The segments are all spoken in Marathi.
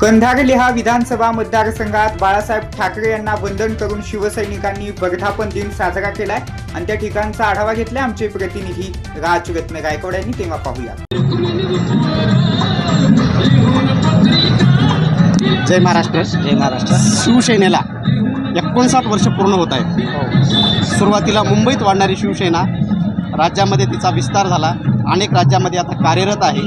कंधार लिहा विधानसभा मतदारसंघात बाळासाहेब ठाकरे यांना वंदन करून शिवसैनिकांनी वर्धापन दिन साजरा केलाय. आणि त्या ठिकाणचा आढावा घेतलाय आमचे प्रतिनिधी राजरत्न गायकवाड यांनी. तेव्हा पाहूया. जय महाराष्ट्र. जय महाराष्ट्र. शिवसेनेला एकोणसाठ वर्ष पूर्ण होत आहेत. सुरुवातीला मुंबईत वाढणारी शिवसेना राज्यामध्ये तिचा विस्तार झाला. अनेक राज्यामध्ये आता कार्यरत आहे.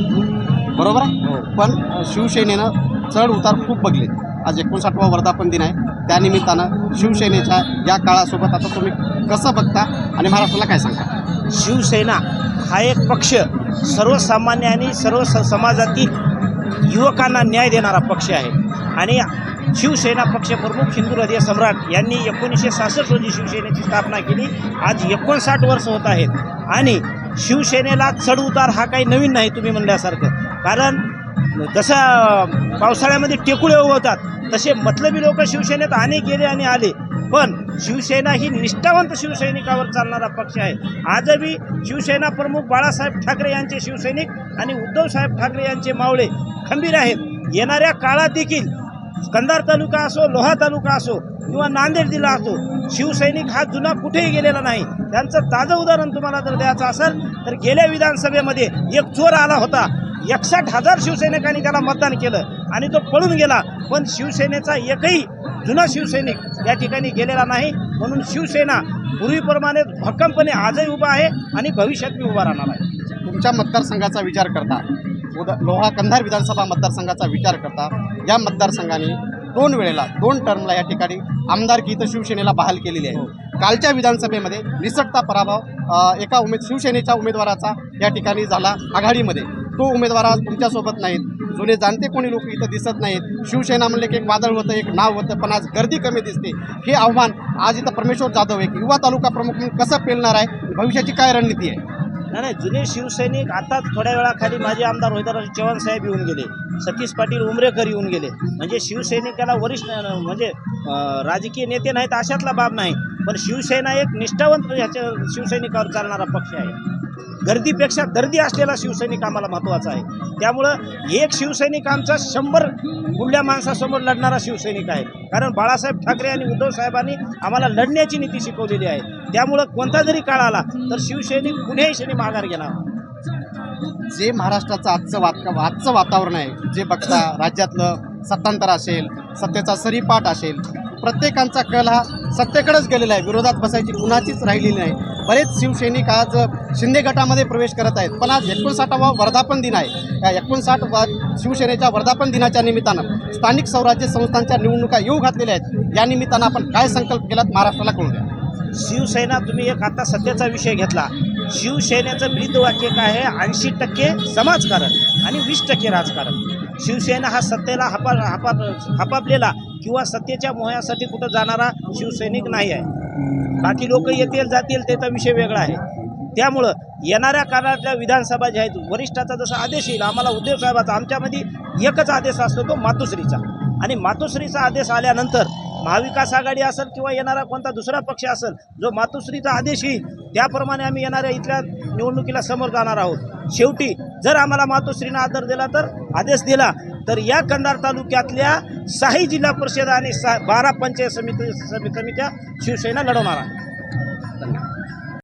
बरोबर आहे? पण शिवसेनेनं चढ उतार खूप बघले. आज एकोणसाठवा वर्धापन दिन आहे त्यानिमित्तानं शिवसेनेच्या या काळासोबत आता तुम्ही कसं बघता आणि महाराष्ट्राला काय सांगता? शिवसेना हा एक पक्ष सर्वसामान्य आणि सर्व स समाजातील युवकांना न्याय देणारा पक्ष आहे. आणि शिवसेना पक्षप्रमुख हिंदू हृदय सम्राट यांनी एकोणीसशे सहासष्ट रोजी शिवसेनेची स्थापना केली. आज एकोणसाठ वर्ष होत आहेत. आणि शिवसेनेला चढउतार हा काही नवीन नाही तुम्ही म्हणल्यासारखं. कारण जसं पावसाळ्यामध्ये टेकुळे उगवतात तसे मतलबी लोक शिवसेनेत अनेक गेले आणि आले. पण शिवसेना ही निष्ठावंत शिवसैनिकावर चालणारा पक्ष आहे. आजही शिवसेना प्रमुख बाळासाहेब ठाकरे यांचे शिवसैनिक आणि उद्धवसाहेब ठाकरे यांचे मावळे खंबीर आहेत. येणाऱ्या काळात देखील कंधार तालुका असो लोहा तालुका असो किंवा नांदेड जिल्हा असो शिवसैनिक हा जुना कुठेही गेलेला नाही. त्यांचं ताजं उदाहरण तुम्हाला जर द्यायचं असेल तर गेल्या विधानसभेमध्ये एक चोर आला होता. एकसष्ट हजार शिवसैनिकांनी त्याला मतदान केलं आणि तो पळून गेला. पण शिवसेनेचा एकही जुना शिवसैनिक या ठिकाणी गेलेला नाही. म्हणून शिवसेना पूर्वीप्रमाणे भक्कमपणे आजही उभा आहे आणि भविष्यातही उभा राहणार आहे. तुमच्या मतदारसंघाचा विचार करता उदा लोहा कंधार विधानसभा मतदारसंघाचा विचार करता या मतदारसंघाने दोन वेळेला दोन टर्मला या ठिकाणी आमदारकी इथं शिवसेनेला बहाल केलेली आहे. कालच्या विधानसभेमध्ये निसटता पराभव एका उमेद शिवसेनेच्या उमेदवाराचा या ठिकाणी झाला आघाडीमध्ये. तो उमेदवार आज तुमच्यासोबत नाहीत. जुने जाणते कोणी लोक इथं दिसत नाहीत. शिवसेना म्हणले की एक वादळ होतं एक नाव होतं पण आज गर्दी कमी दिसते. हे आव्हान आज इथं परमेश्वर जाधव एक युवा तालुका प्रमुख म्हणून कसं पेलणार आहे? भविष्याची काय रणनीती आहे? नाही नाही जुने शिवसैनिक आताच थोड्या वेळाखाली माझे आमदार रोहिदास चव्हाण साहेब येऊन गेले. सतीश पाटील उमरेकर येऊन गेले. म्हणजे शिवसैनिकाला वरिष्ठ म्हणजे राजकीय नेते नाहीत अशातला बाब नाही. पण शिवसेना एक निष्ठावंत ह्याच्या शिवसैनिकावर चालणारा पक्ष आहे. गर्दीपेक्षा दर्दी असलेला शिवसैनिक आम्हाला महत्त्वाचा आहे. त्यामुळं एक शिवसैनिक आमचा शंभर कुठल्या माणसासमोर लढणारा शिवसैनिक आहे. कारण बाळासाहेब ठाकरे आणि उद्धव साहेबांनी आम्हाला लढण्याची नीती शिकवलेली आहे. त्यामुळं कोणता जरी काळ आला तर शिवसैनिक कुठेही क्षणी माघार घेणार. जे महाराष्ट्राचं आजचं वात आजचं वातावरण आहे जे बघता राज्यातलं सत्तांतर असेल सत्तेचा सरीपाठ असेल प्रत्येकांचा कल हा सत्तेकडेच गेलेला आहे. विरोधात बसायची कुणाचीच राहिलेली नाही. बरेच शिवसैनिक आज शिंदे गटामध्ये प्रवेश करत आहेत. पण आज एकोणसाठावा वर्धापन दिन आहे. या एकोणसाठ शिवसेनेच्या वर्धापन दिनाच्या निमित्तानं स्थानिक स्वराज्य संस्थांच्या निवडणुका येऊ घातलेल्या आहेत. या निमित्तानं आपण काय संकल्प केलात महाराष्ट्राला कळू द्या. शिवसेना तुम्ही एक आता सध्याचा विषय घेतला. शिवसेनेचं ब्रीद वाक्य काय आहे? ऐंशी टक्के समाजकारण आणि वीस टक्के राजकारण. शिवसेना हा सत्तेला हपा हपा हपापलेला किंवा सत्तेच्या मोह्यासाठी कुठं जाणारा शिवसैनिक नाही आहे. बाकी लोक येतील जातील त्याचा विषय वेगळा आहे. त्यामुळं येणाऱ्या काळातल्या विधानसभा ज्या आहेत वरिष्ठाचा जसा आदेश येईल आम्हाला उद्धव साहेबाचा आमच्यामध्ये एकच आदेश असतो तो मातोश्रीचा. आणि मातोश्रीचा आदेश आल्यानंतर महाविकास आघाडी असेल किंवा येणारा कोणता दुसरा पक्ष असेल जो मातोश्रीचा आदेश येईल त्याप्रमाणे आम्ही येणाऱ्या इथल्या निवडणुकीला समोर जाणार आहोत. शेवटी जर आम्हाला मातोश्रीनं आदर दिला तर आदेश दिला तर या कंधार तालुक्यातल्या साही जिल्हा परिषद आणि सा बारा पंचायत समिती समित्या शिवसेना लढवणार आहे